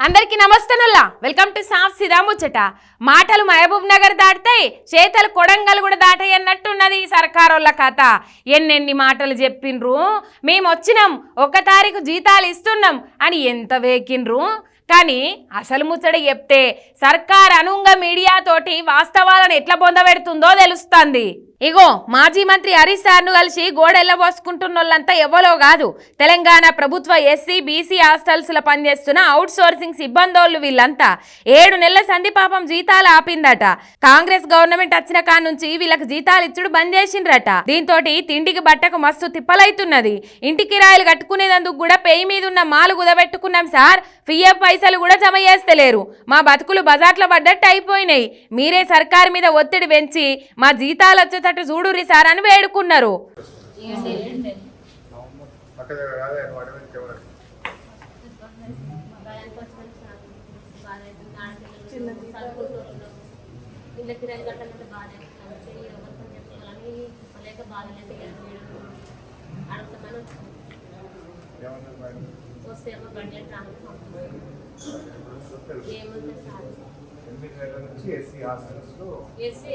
అందరికీ నమస్తనుల్లా. Welcome to సాఫ్ సిదాముచ్చట మాటలు మహబూబ్ నగర్ దాటితే చేతలు కొడంగల్ కూడా దాటాయి అన్నట్టున్నది ఈ సర్కారోళ్ళ కథ. ఎన్నెన్ని మాటలు చెప్పిండ్రు మేము వచ్చినాం ఒక తారీఖు జీతాలు ఇస్తున్నాం అని ఎంత వేకిండ్రు కానీ అసలు ముచ్చట చెప్తే సర్కార్ అనుంగ మీడియాతోటి వాస్తవాలను ఎట్లా పొందబెడుతుందో తెలుస్తుంది. ఇగో మాజీ మంత్రి హరీష్ సార్ను కలిసి గోడెల్లబోసుకుంటున్నోళ్ళంతా ఎవరో కాదు. తెలంగాణ ప్రభుత్వ ఎస్సీ బీసీ హాస్టల్స్లో పనిచేస్తున్న అవుట్ సోర్సింగ్ సిబ్బందోళ్ళు వీళ్ళంతా ఏడు నెలల సంధి పాపం జీతాలు ఆపిందట. కాంగ్రెస్ గవర్నమెంట్ వచ్చిన కాడ నుంచి వీళ్ళకి జీతాలు ఇచ్చుడు బంద్ చేసిండ్రట. దీంతో తిండికి బట్టకు మస్తు తిప్పలైతున్నది. ఇంటి కిరాయిలు కట్టుకునేందుకు కూడా పేయి మీద ఉన్న మాలు కుదబెట్టుకున్నాం సార్. పిఎఫ్ పైసలు కూడా జమ చేస్తలేరు. మా బతుకులు బజార్లో పడ్డట్టు అయిపోయినాయి. మీరే సర్కారు మీద ఒత్తిడి పెంచి మా జీతాలు వచ్చేటట్టు చూడుర్రి సార్ అని వేడుకున్నారు. వస్తే ఏమో బడ్జెట్ రాను ఏముంది సార్ ఎనిమిది నెలల నుంచి ఎస్సీ హాస్టల్స్లో ఎస్సీ.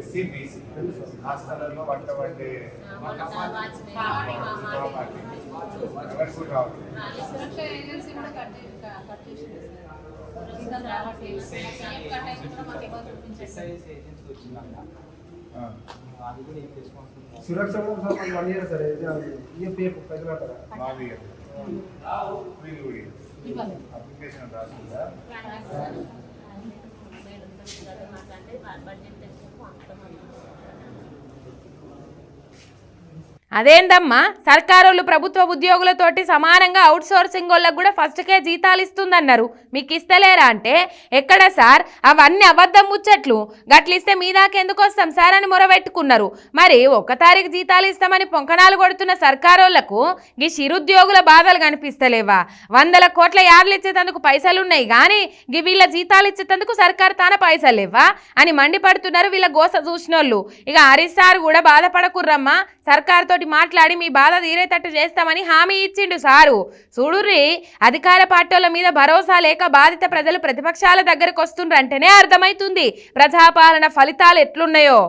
ఎస్సీ బీసీ హాస్టల్లో వంట వండే ఎవరికి రావట్లేదు. సురక్ష వన్ ఇయర్ సార్ కట్టారా మాది వీళ్ళు కూడా ఇవ్వాలి. అప్లికేషన్ రాసిందా work behind అదేందమ్మా? సర్కారోళ్ళు ప్రభుత్వ ఉద్యోగులతోటి సమానంగా అవుట్ సోర్సింగ్ వాళ్ళకు కూడా ఫస్ట్కే జీతాలు ఇస్తుందన్నారు. మీకు ఇస్తలేరా అంటే? ఎక్కడ సార్? అవన్నీ అబద్ధం ముచ్చట్లు. గట్లిస్తే మీ దాకెందుకు వస్తాం సార్ అని మొరబెట్టుకున్నారు. మరి ఒక్క తారీఖు జీతాలు ఇస్తామని పొంకణాలు కొడుతున్న సర్కారోళ్ళకు ఈ చిరుద్యోగుల బాధలు కనిపిస్తలేవా? వందల కోట్ల యార్లు ఇచ్చేటందుకు పైసలు ఉన్నాయి కానీ గి వీళ్ళ జీతాలు ఇచ్చేటందుకు సర్కార్ తాన పైసలు లేవా అని మండిపడుతున్నారు వీళ్ళ గోస చూసినోళ్ళు. ఇక హరీష్ సార్ కూడా బాధపడకుర్రమ్మా. సర్కార్తో తోటి మాట్లాడి మీ బాధ తీరేటట్టు చేస్తామని హామీ ఇచ్చిండు సారు. చూడుర్రి అధికార పార్టీల మీద భరోసా లేక బాధిత ప్రజలు ప్రతిపక్షాల దగ్గరకు వస్తుండ్రంటేనే అర్థమైతుంది. ప్రజాపాలన ఫలితాలు ఎట్లున్నాయో.